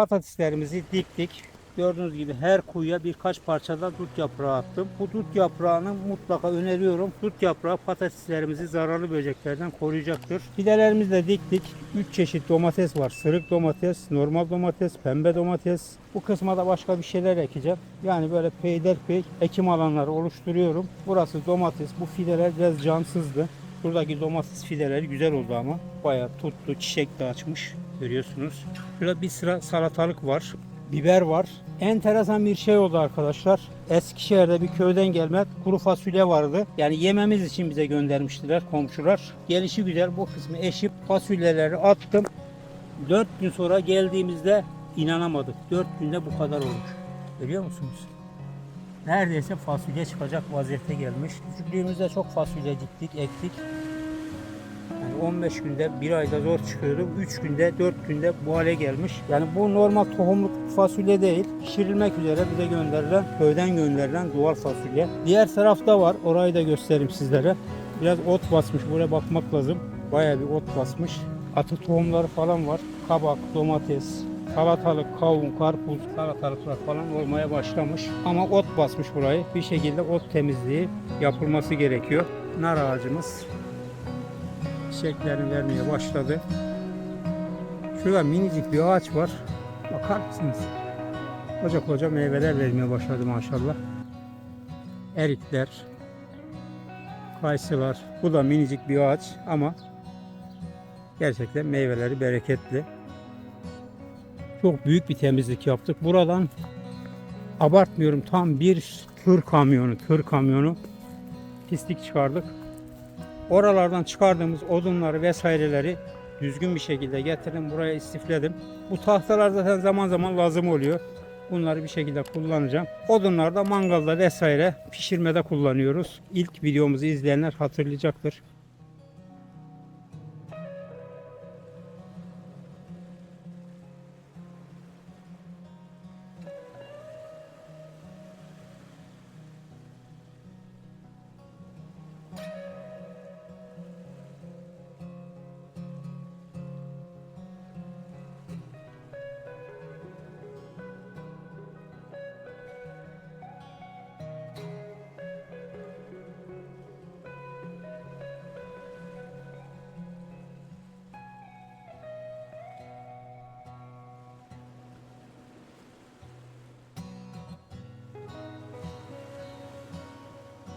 Patateslerimizi diktik. Gördüğünüz gibi her kuyuya birkaç parçada dut yaprağı attım. Bu dut yaprağını mutlaka öneriyorum. Dut yaprağı patateslerimizi zararlı böceklerden koruyacaktır. Fidelerimizi de diktik. 3 çeşit domates var. Sırık domates, normal domates, pembe domates. Bu kısma da başka bir şeyler ekeceğim. Yani böyle peyderpey ekim alanları oluşturuyorum. Burası domates. Bu fideler biraz cansızdı. Buradaki domates fideleri güzel oldu ama. Bayağı tuttu, çiçek de açmış. Görüyorsunuz. Şurada bir sıra salatalık var. Biber var. Enteresan bir şey oldu arkadaşlar. Eskişehir'de bir köyden gelme kuru fasulye vardı. Yani yememiz için bize göndermiştiler komşular. Gelişi güzel bu kısmı eşip fasulyeleri attım. 4 gün sonra geldiğimizde inanamadık. 4 günde bu kadar olmuş. Görüyor musunuz? Neredeyse fasulye çıkacak vaziyete gelmiş. Küçüklüğümüzde çok fasulye diktik, ektik. Yani 15 günde, bir ayda zor çıkıyordu. 3 günde, 4 günde bu hale gelmiş. Yani bu normal tohumluk fasulye değil. Pişirilmek üzere bize gönderilen, köyden gönderilen doğal fasulye. Diğer tarafta var. Orayı da göstereyim sizlere. Biraz ot basmış. Buraya bakmak lazım. Bayağı bir ot basmış. Atı tohumları falan var. Kabak, domates, salatalık, kavun, karpuz, salatalıklar falan olmaya başlamış. Ama ot basmış burayı. Bir şekilde ot temizliği yapılması gerekiyor. Nar ağacımız çiçeklerini vermeye başladı. Şurada minicik bir ağaç var. Bakar mısınız? Koca koca meyveler vermeye başladı maşallah. Erikler, kayısılar. Bu da minicik bir ağaç ama gerçekten meyveleri bereketli. Çok büyük bir temizlik yaptık. Buradan abartmıyorum tam bir tır kamyonu, tır kamyonu pislik çıkardık. Oralardan çıkardığımız odunları vesaireleri düzgün bir şekilde getirdim. Buraya istifledim. Bu tahtalar zaten zaman zaman lazım oluyor. Bunları bir şekilde kullanacağım. Odunları da mangalda vesaire pişirmede kullanıyoruz. İlk videomuzu izleyenler hatırlayacaktır.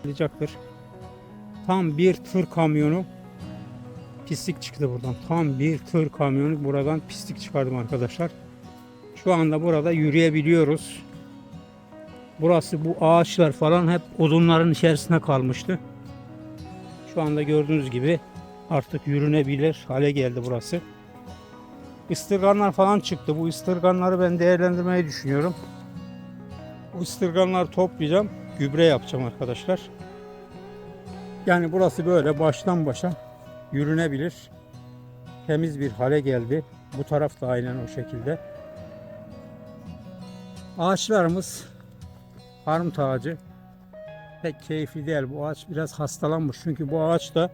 Hatırlayacaktır. Tam bir tır kamyonu pislik çıktı buradan. Tam bir tır kamyonu buradan pislik çıkardım arkadaşlar. Şu anda burada yürüyebiliyoruz. Burası bu ağaçlar falan hep odunların içerisine kalmıştı. Şu anda gördüğünüz gibi artık yürünebilir hale geldi burası. Istırganlar falan çıktı. Bu ıstırganları ben değerlendirmeyi düşünüyorum. Bu ıstırganları toplayacağım. Gübre yapacağım arkadaşlar. Yani burası böyle baştan başa yürünebilir. Temiz bir hale geldi. Bu taraf da aynen o şekilde. Ağaçlarımız armut ağacı pek keyifli değil. Bu ağaç biraz hastalanmış. Çünkü bu ağaç da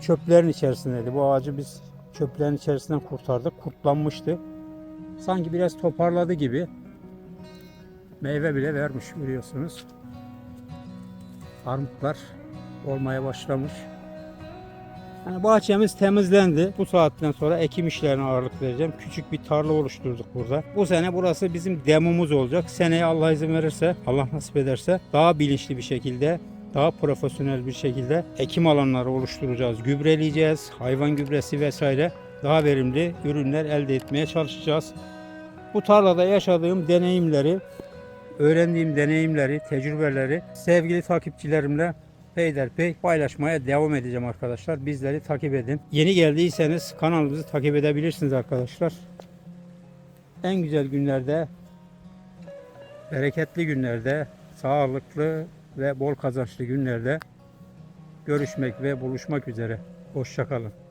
çöplerin içerisindeydi. Bu ağacı biz çöplerin içerisinden kurtardık. Kurtlanmıştı. Sanki biraz toparladı gibi. Meyve bile vermiş görüyorsunuz. Armutlar olmaya başlamış. Yani bahçemiz temizlendi. Bu saatten sonra ekim işlerine ağırlık vereceğim. Küçük bir tarla oluşturduk burada. Bu sene burası bizim demomuz olacak. Seneye Allah izin verirse, Allah nasip ederse daha bilinçli bir şekilde daha profesyonel bir şekilde ekim alanları oluşturacağız. Gübreleyeceğiz. Hayvan gübresi vesaire daha verimli ürünler elde etmeye çalışacağız. Bu tarlada yaşadığım deneyimleri, öğrendiğim deneyimleri, tecrübeleri sevgili takipçilerimle peyderpey paylaşmaya devam edeceğim arkadaşlar. Bizleri takip edin. Yeni geldiyseniz kanalımızı takip edebilirsiniz arkadaşlar. En güzel günlerde, bereketli günlerde, sağlıklı ve bol kazançlı günlerde görüşmek ve buluşmak üzere. Hoşçakalın.